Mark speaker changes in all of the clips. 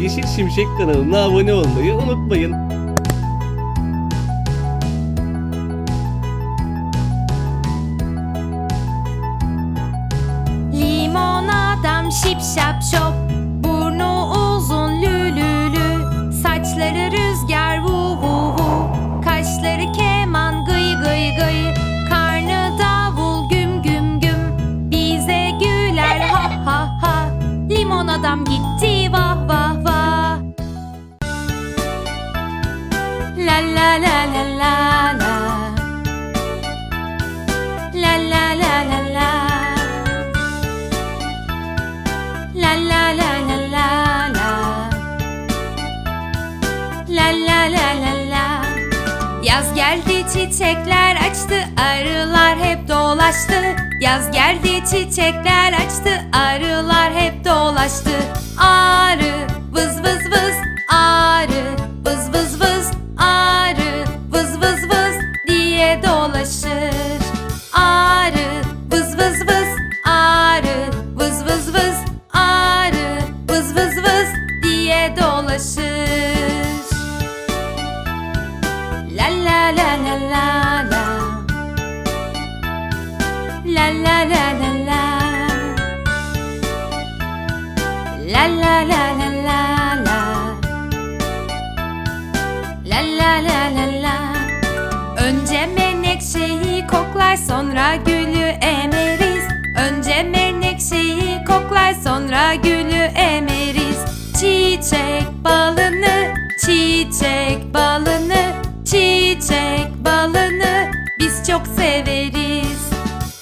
Speaker 1: Yeşil Şimşek kanalına abone olmayı unutmayın.
Speaker 2: Limon adam şip şap şop Yaz geldi çiçekler açtı arılar hep dolaştı. Yaz geldi çiçekler açtı arılar hep dolaştı. Arı vız vız vız La la la la sonra gülü emeriz. Önce menekşeyi koklar sonra gülü emeriz. Çiçek balını, çiçek balını, çiçek balını biz çok severiz.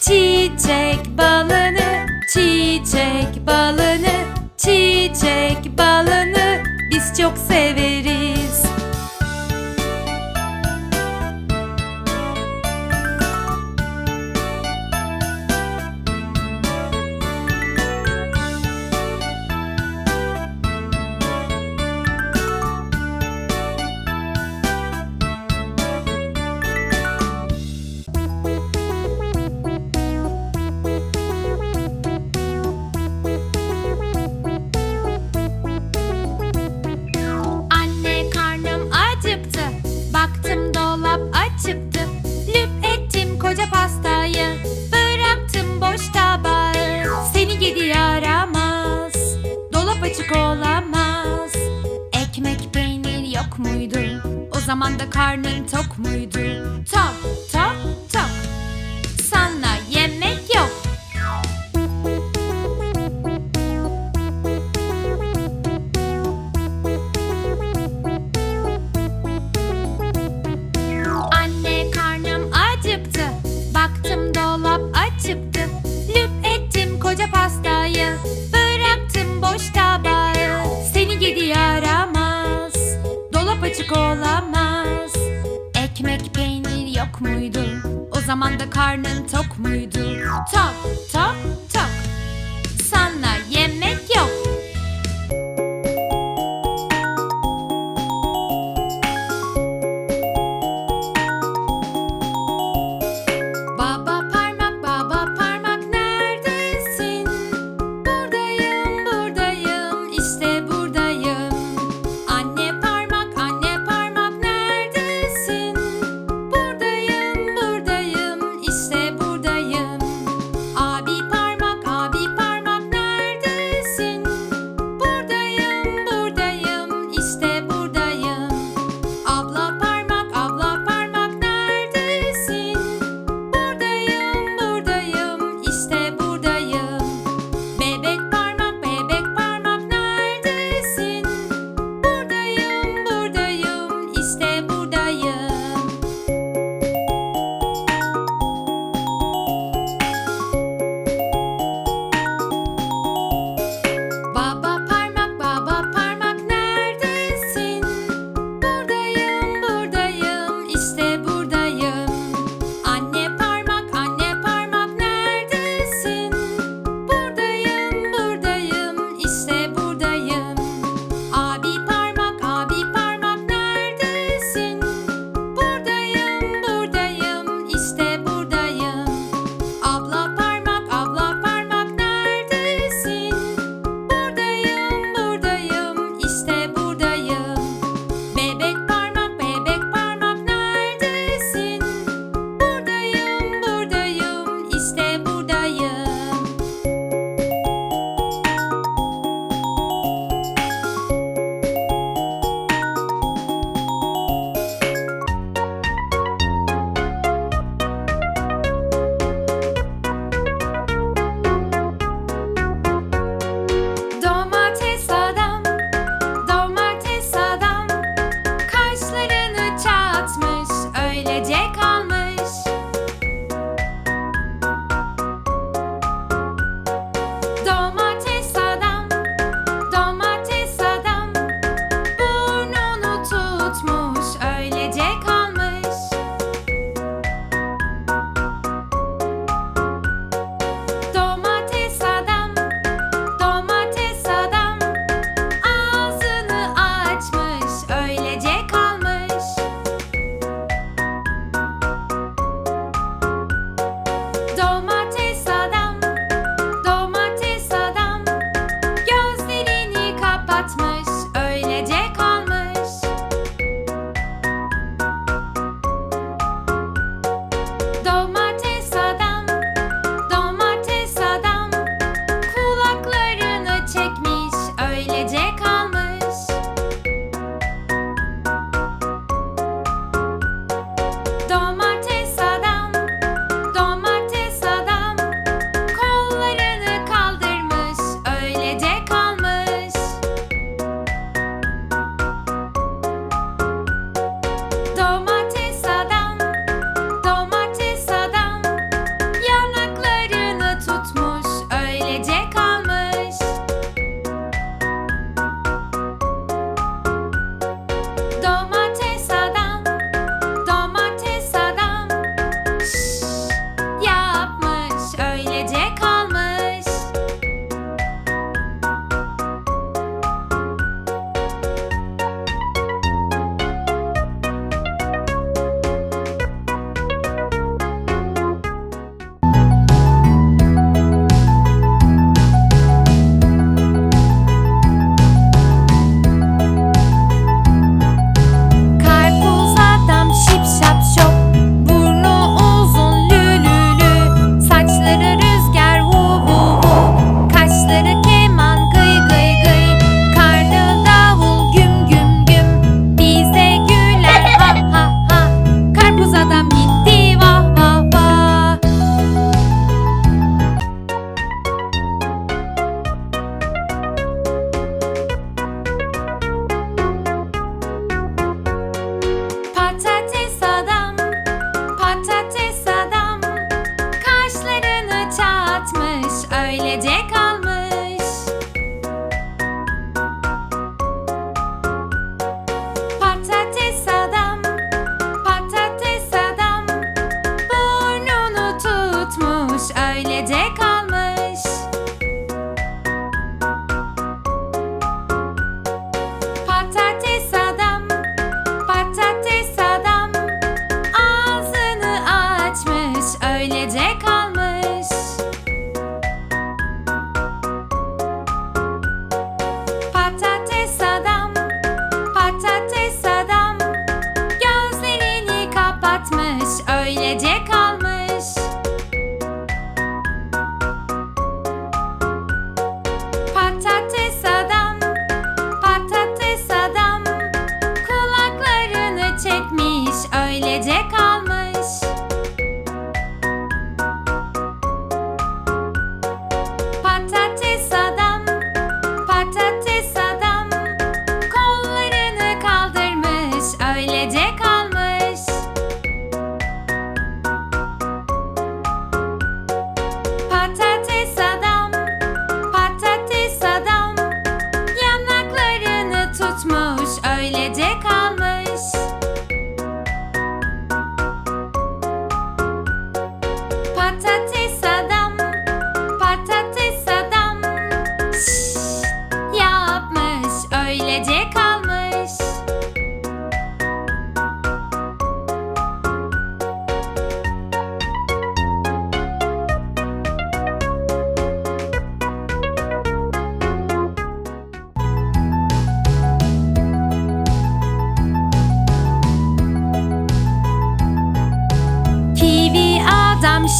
Speaker 2: Çiçek balını, çiçek balını, çiçek balını biz çok severiz O zaman da karnın tok muydu peynir yok muydu? O zaman da karnın tok muydu? Tok tok tok. Sana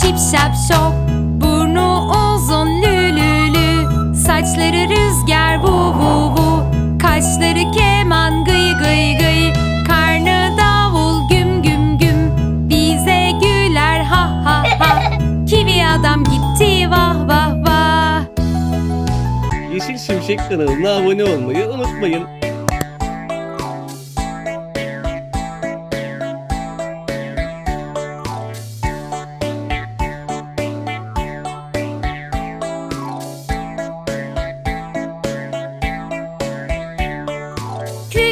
Speaker 2: şip şap şop Burnu uzun lü lü lü Saçları rüzgar vu vu vu. Kaşları keman gıy gıy gıy. Karnı davul güm güm güm. Bize güler ha ha ha. Kivi adam gitti vah vah vah.
Speaker 1: Yeşil Şimşek kanalına abone olmayı unutmayın.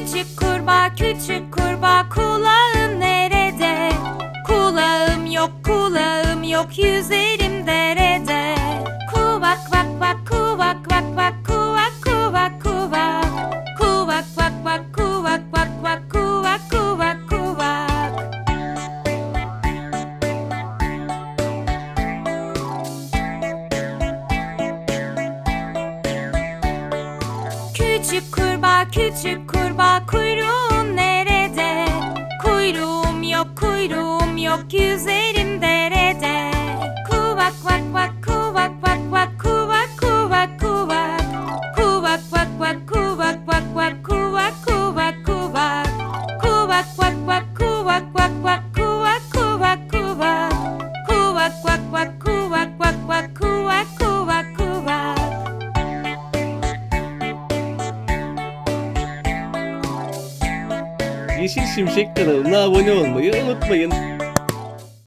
Speaker 2: Küçük kurbağa küçük kurbağa kulağın nerede? Kulağım yok kulağım yok yüzerim derede. Kuvak vak vak kuvak vak vak kuvak küçük kurbağa kuyruğun
Speaker 1: Şimşek kanalına abone olmayı unutmayın.